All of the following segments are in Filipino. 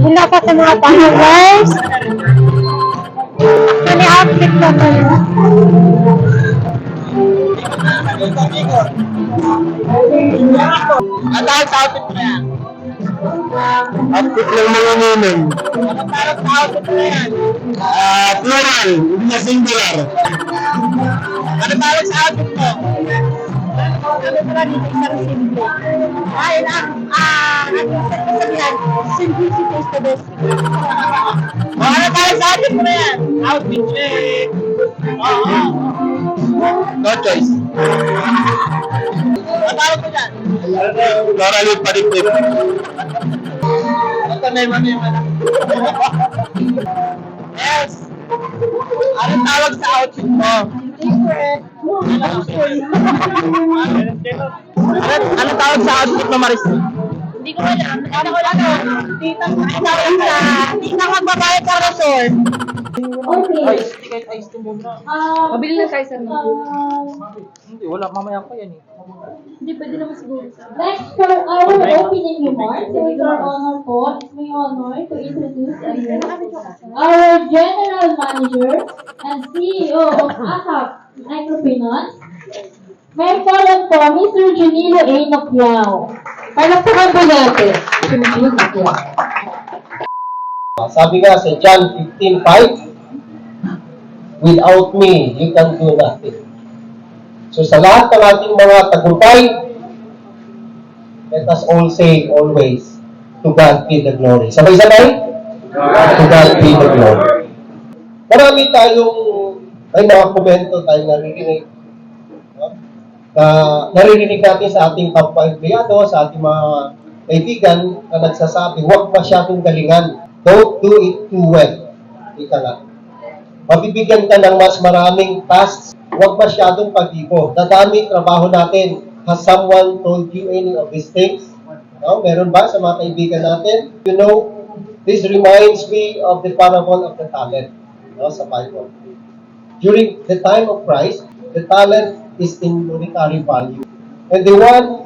Wala pa sa mga followers. Ano outfit na ba? Ang tawag sa outfit yan? Outfit ng mga. Ano tawag sa outfit yan? Ah, plural, hindi na singular. Ano tawag sa outfit mo? Ano pala dito isang simple? Ay, na, ah, ano yung sabihan? Simplicity is the best. O ano tawag sa outfit mo na yan? Outfit eh. Oo. No choice. Ano tawag mo dyan? Yung palipit. Ano tanay mo yung ano? Yes! Ano tawag sa outfit mo? Ano, ano tawag sa outfit mo, Maris? Hindi ko alam. Ano ko lang ano? Tita, tawag sa tita magbabayad sa resort. Ay, kahit ice to muna. Mabili na tayo sa Hindi, wala. Mamaya ko yan eh. Hindi, pwede naman siguro sa Next, for our opening remarks, it is our honor po, it's my honor to introduce again our General Manager and CEO of ASAP Microfinance. May forum po, Mr. Junilo A. Noquiao. Palakpakan po natin. Junilo Noquiao. Sabi nga sa John 15.5, Without me, you can do nothing. So sa lahat ng ating mga tagumpay, let us all say always, to God be the glory. Sabay-sabay? To God be the glory. Marami tayong, may mga komento tayong naririnig. Na naririnig natin sa ating kapwa-empleyado, sa ating mga kaibigan na nagsasabi, huwag masyadong galingan. Don't do it too well. Ika nga. Mabibigyan ka ng mas maraming tasks, huwag masyadong pag-ibo. Dadami trabaho natin. Has someone told you any of these things? No? Meron ba sa mga kaibigan natin? You know, this reminds me of the parable of the talent no, sa Bible. During the time of Christ, the talent is in monetary value. And the one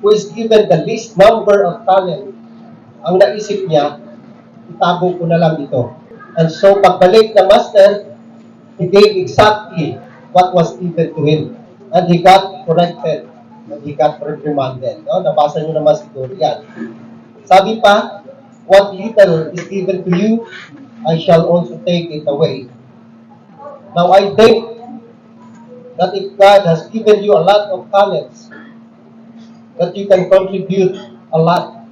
who is given the least number of talent, ang naisip niya, itago ko na lang ito. And so, pagbalik ng master, he gave exactly what was given to him. And he got corrected. And he got reprimanded. No? Nabasa niyo naman siguro yan. Sabi pa, what little is given to you, I shall also take it away. Now, I think that if God has given you a lot of talents, that you can contribute a lot,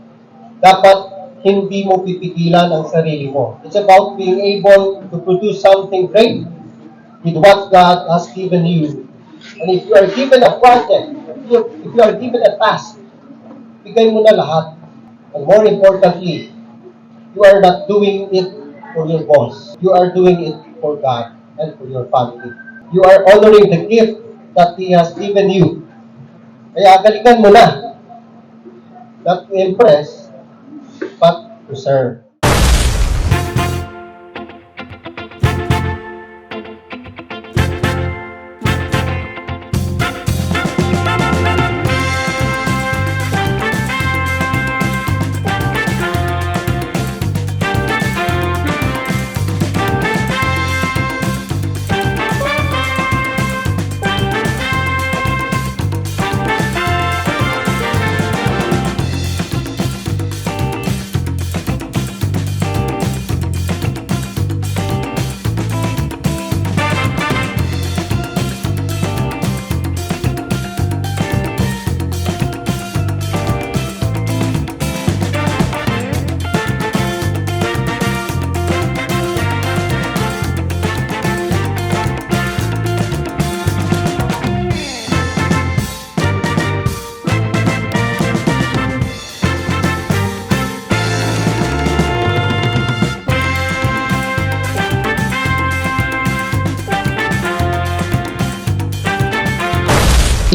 dapat hindi mo pipigilan ang sarili mo. It's about being able to produce something great with what God has given you. And if you are given a project, if you, if you are given a task, bigay mo na lahat. And more importantly, you are not doing it for your boss. You are doing it for God and for your family. You are honoring the gift that He has given you. Kaya galingan mo na. Not to impress, but to serve.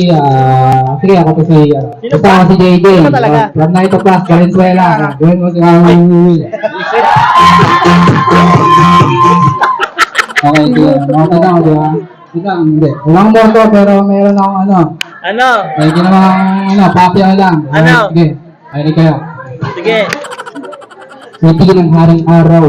Ah, sige ako to si uh, Sino basta ako ba? si JJ. Sino ba talaga? Uh, from Night of Class, Valenzuela. Gawin mo si Will. Okay, sige. Mga tanda ko, di ba? Ika, hindi. Walang moto, pero meron akong ano. Ano? May ginawang ano, papya lang. Ano? Sige, ayun kayo. Sige. Sipi ng haring araw.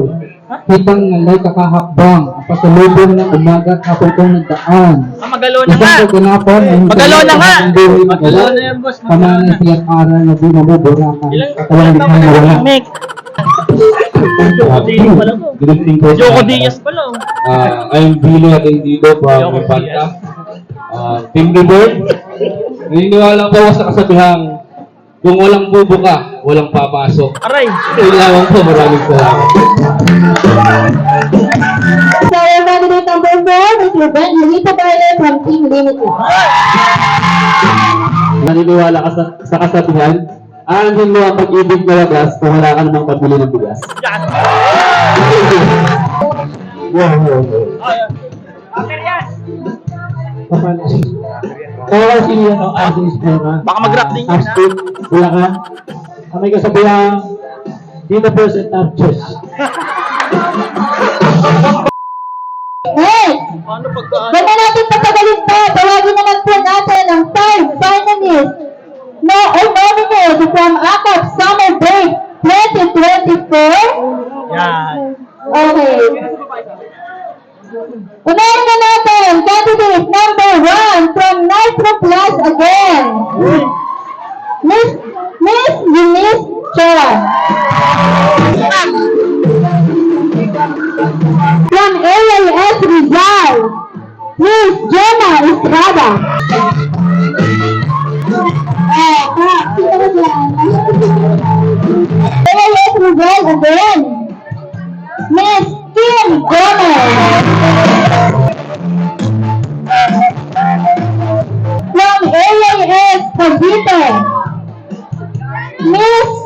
Kitang nalay kakahakbang. Pasalubong ng umaga at hapon kong nagdaan. Ah, magalo na nga. Isang kaganapon. ay Magalo na nga. Magalo na yan, boss. Kamang na siya aral na di mabuburakan. Katawan ni na wala. Mick. Joko Diaz pala. oh. Uh, I'm Billy Atendido from Infanta. Uh, Team Libor, naniniwala po ako sa kasabihang kung walang bubuka, walang papasok. Aray. Yun lamang po, maraming salamat. So, your candidate number four is Ruben Lolita Baile from Team Limitless. Naniniwala ka sa, sa kasabihan, aanhin mo ang pag-ibig na wagas kung wala ka namang pabili ng bigas. Yan. Wow, wow, wow. Kaya si ano, Aziz Pera. Baka mag-rap din yan, ha? Aston, Bulacan. Ang may kasabihan, dito person touches. Hey! Paano. Huwag na natin patagalin pa. Tawagin naman po natin ang five finalists na or nominees from ACAP Summer Break 2024. Yan. Okay. Unahin na natin, candidate number one from Nitro Plus again. Jenna Estrada. Eh, ah, sino ba yan? AIS Rizal again. Miss Kim Gomez. From AIS Cavite, Miss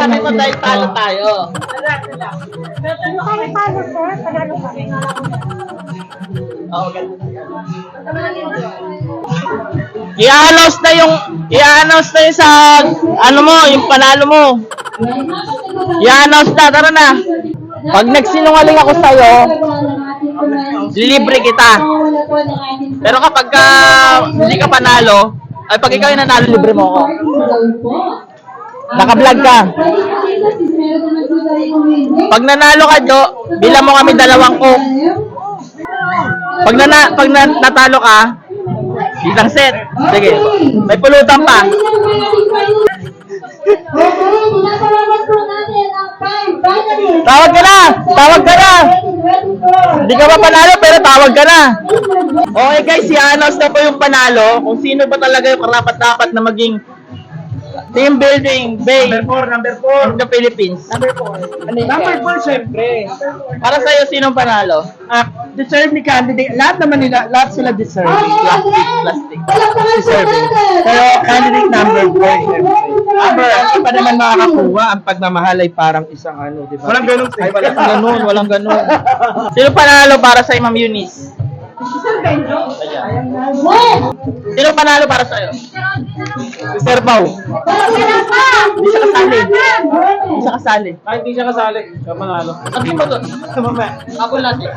Ano masasabi mo dahil talo tayo? Oo, ganun. I-announce na yung i-announce na yung sa ano mo, yung panalo mo. I-announce na, tara na. Pag nagsinungaling ako sa'yo, libre kita. Pero kapag ka, hindi ka panalo, ay pag ikaw yung nanalo, libre mo ako. Naka-vlog ka. Pag nanalo ka, Jo, bilang mo kami dalawang coke. Pag, nana, pag na, natalo ka, isang set. Sige, may pulutan pa. Tawag ka na! Tawag ka na! Hindi ka pa panalo, pero tawag ka na. Okay guys, i-announce na po yung panalo kung sino ba talaga yung karapat-dapat na maging team building bay number 4 number 4 in the Philippines. Number 4. number 4 syempre. Para sa iyo sino ang panalo? Ah, deserve ni candidate. Lahat naman nila, lahat sila deserve. Okay, Plastic, plastic. Natin. Pero candidate number 4 Number, hindi pa naman makakakuha ang pagmamahal ay parang isang ano, di ba? Walang ganun. Ay, walang ganun, walang ganun. Sino panalo para sa Ma'am Eunice? One. Sino panalo para sa iyo? Si Sir Pao. Palakpakan pa. Hindi siya kasali. Hindi siya kasali. Kahit hindi siya kasali, siya manalo. Sabi mo doon. Mamaya. Ako natin.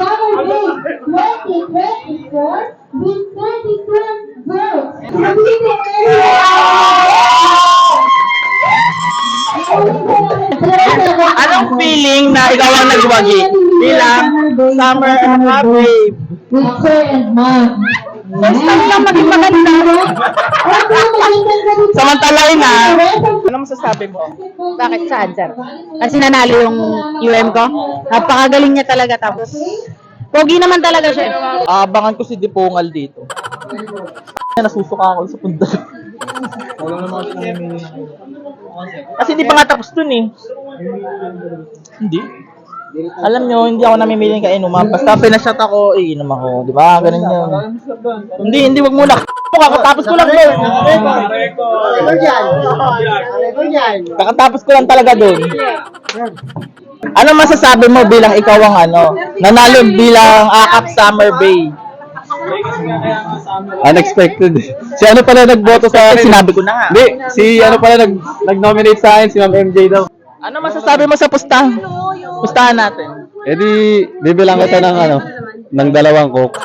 Summer Day 2024 with 32 girls. Anong feeling na ikaw ang nagwagi bilang summer happy? With sir and mom. First time lang maging maganda. Samantalain na. Ano masasabi mo? Bakit saan, sir? Kasi nanalo yung UM ko. Napakagaling niya talaga tapos. Pogi naman talaga siya. Aabangan ko si Dipongal dito. Nasusuka ako sa punta. Kasi hindi pa nga tapos dun eh. Hindi. Alam nyo, hindi ako namimili ng kainuman. Basta pinashot ako, iinom ako. Di ba? Ganun yun. Hindi, hindi, wag muna. Kakatapos ko lang doon. Kakatapos ko lang talaga doon. Ano masasabi mo bilang ikaw ang ano, nanalo bilang AKAP Summer Bay? Unexpected. Si ano pala nagboto sa akin? Sinabi ko na nga. Hindi, si ano pala nag, nag-nominate sa akin, si Ma'am MJ daw. Ano masasabi mo sa pustahan? Pustahan natin. Eh di, bibilang kita ng ano, ng dalawang coke.